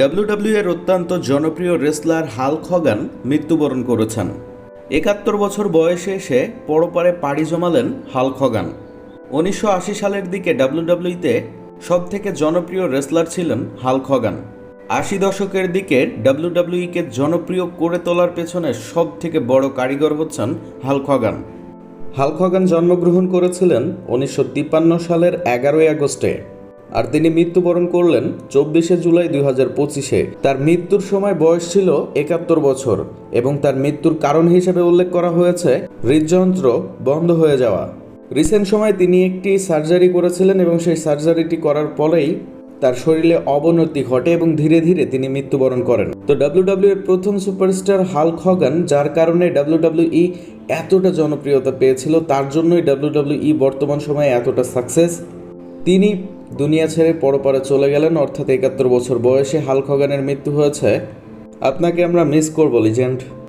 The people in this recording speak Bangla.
ডাব্লিউডাব্লিউ এর অত্যন্ত জনপ্রিয় রেসলার হাল খগান মৃত্যুবরণ করেছেন। একাত্তর বছর বয়সে এসে পরপারে পাড়ি জমালেন হাল খগান উনিশশো আশি সালের দিকে ডাব্লিউডাব্লিউতে সব থেকে জনপ্রিয় রেসলার ছিলেন হাল খগান আশি দশকের দিকে ডাব্লিউডাব্লিউকে জনপ্রিয় করে তোলার পেছনে সব থেকে বড় কারিগর হচ্ছেন হাল খগান হাল্ক হগান জন্মগ্রহণ করেছিলেন উনিশশো তিপ্পান্ন সালের এগারোই আগস্টে। আর তিনি মৃত্যুবরণ করলেন চব্বিশে জুলাই দুই হাজার পঁচিশে। তার মৃত্যুর সময় বয়স ছিল একাত্তর বছর এবং তার মৃত্যুর কারণ হিসেবে উল্লেখ করা হয়েছে, হৃদযন্ত্র বন্ধ হয়ে যাওয়া। রিসেন্ট সময় তিনি একটি সার্জারি করেছিলেন এবং সেই সার্জারিটি করার পরেই তার শরীরে অবনতি ঘটে এবং ধীরে ধীরে তিনি মৃত্যুবরণ করেন। তো ডাব্লিউডাব্লিউ এর প্রথম সুপারস্টার হাল্ক হগান, যার কারণে ডাব্লিউডাব্লিউ ই এতটা জনপ্রিয়তা পেয়েছিল, তার জন্যই ডাব্লিউডাব্লিউই বর্তমান সময়ে এতটা সাকসেস। তিনি দুনিয়া ছেড়ে পরপারে চলে গেলেন, অর্থাৎ একাত্তর বছর বয়সে হালখগানের মৃত্যু হয়েছে। আপনাকে আমরা মিস করব লিজেন্ড